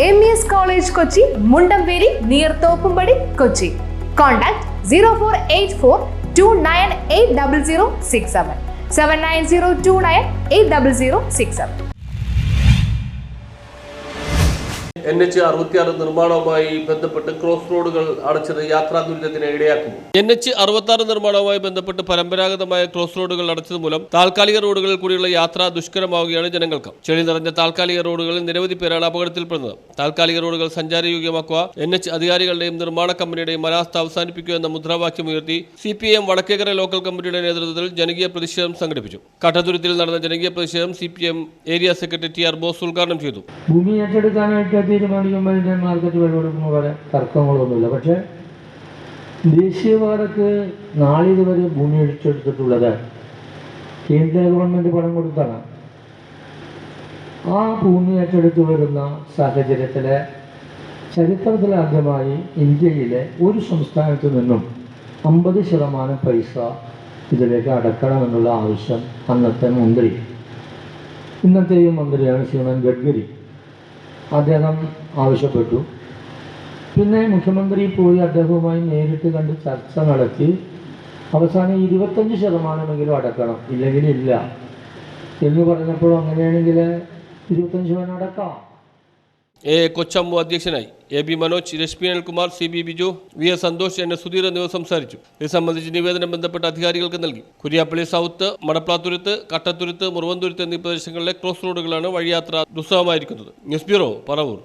M E S college Kochi Mundamperi near Thoppumpady Kochi contact zero four eight four two nine eight double zero six seven seven nine zero two nine eight double zero six seven N H അറുപത്തിയാറ് നിർമ്മാണവുമായി ബന്ധപ്പെട്ട് cross റോഡുകൾ അടച്ചത് യാത്രാ ദുരിതത്തിന് ഇടയാക്കുന്നു. N H അറുപത്തി നിർമ്മാണവുമായി ബന്ധപ്പെട്ട് പരമ്പരാഗതമായ ക്രോസ് റോഡുകൾ അടച്ചത് മൂലം താൽക്കാലിക റോഡുകളിൽ കൂടിയുള്ള യാത്ര ദുഷ്കരമാവുകയാണ് ജനങ്ങൾക്ക്. ചെളി നിറഞ്ഞ താൽക്കാലിക റോഡുകളിൽ നിരവധി പേരാണ് അപകടത്തിൽപ്പെടുന്നത്. താൽക്കാലിക റോഡുകൾ സഞ്ചാരയോഗ്യമാക്കുക എൻ എച്ച് അധികാരികളുടെയും നിർമ്മാണ കമ്പനിയുടെയും അനാസ്ഥ അവസാനിപ്പിക്കുക എന്ന മുദ്രാവാക്യം ഉയർത്തി C P M Vadakkekara local കമ്മിറ്റിയുടെ നേതൃത്വത്തിൽ ജനകീയ പ്രതിഷേധം സംഘടിപ്പിച്ചു. കട്ടതുരുത്തിൽ നടന്ന ജനകീയ പ്രതിഷേധം C P M area secretary T R Bose ഉദ്ഘാടനം ചെയ്തു. ഭൂമി ഏറ്റെടുക്കാനായിട്ട് തീരുമാനിക്കുമ്പോൾ ഇന്ത്യൻ മാർക്കറ്റ് വില കൊടുക്കുന്ന പോലെ തർക്കങ്ങളൊന്നുമില്ല. പക്ഷേ ദേശീയപാതക്ക് നാളിതുവരെ ഭൂമി അടിച്ചെടുത്തിട്ടുള്ളത് കേന്ദ്ര ഗവൺമെന്റ് പണം കൊടുത്താണ്. ആ ഭൂമി ഏറ്റെടുത്ത് വരുന്ന സാഹചര്യത്തിൽ ചരിത്രത്തിലാദ്യമായി ഇന്ത്യയിലെ ഒരു സംസ്ഥാനത്ത് നിന്നും അമ്പത് ശതമാനം പൈസ ഇതിലേക്ക് അടക്കണമെന്നുള്ള ആവശ്യം അന്നത്തെ മന്ത്രി. ഇന്നത്തെയും മന്ത്രിയാണ് ശ്രീമാൻ ഗഡ്കരി. അദ്ദേഹം ആവശ്യപ്പെട്ടു. പിന്നെ മുഖ്യമന്ത്രി പോയി അദ്ദേഹവുമായി നേരിട്ട് കണ്ട് ചർച്ച നടത്തി. അവസാനം ഇരുപത്തഞ്ച് ശതമാനമെങ്കിലും അടക്കണം. ഇല്ലെങ്കിൽ ഇല്ല. എന്ന് പറഞ്ഞപ്പോൾ അങ്ങനെയാണെങ്കിൽ ഇരുപത്തഞ്ച് ശതമാനം അടക്കാം. എ കൊച്ചമ്മു അധ്യക്ഷനായി. A B Manoj Reshmi Anilkumar C B Biju V S Santhosh N Sudheer എന്നിവർ സംസാരിച്ചു. ഇത് സംബന്ധിച്ച് നിവേദനം ബന്ധപ്പെട്ട അധികാരികൾക്ക് നൽകി. കുര്യാപ്പള്ളി സൗത്ത് മടപ്ലാത്തുരുത്ത് കട്ടത്തുരുത്ത് മുറുവന്തുരുത്ത് എന്നീ പ്രദേശങ്ങളിലെ ക്രോസ് റോഡുകളാണ് വഴിയാത്ര ദുസ്സഹമായിരിക്കുന്നത്. News bureau Paravur.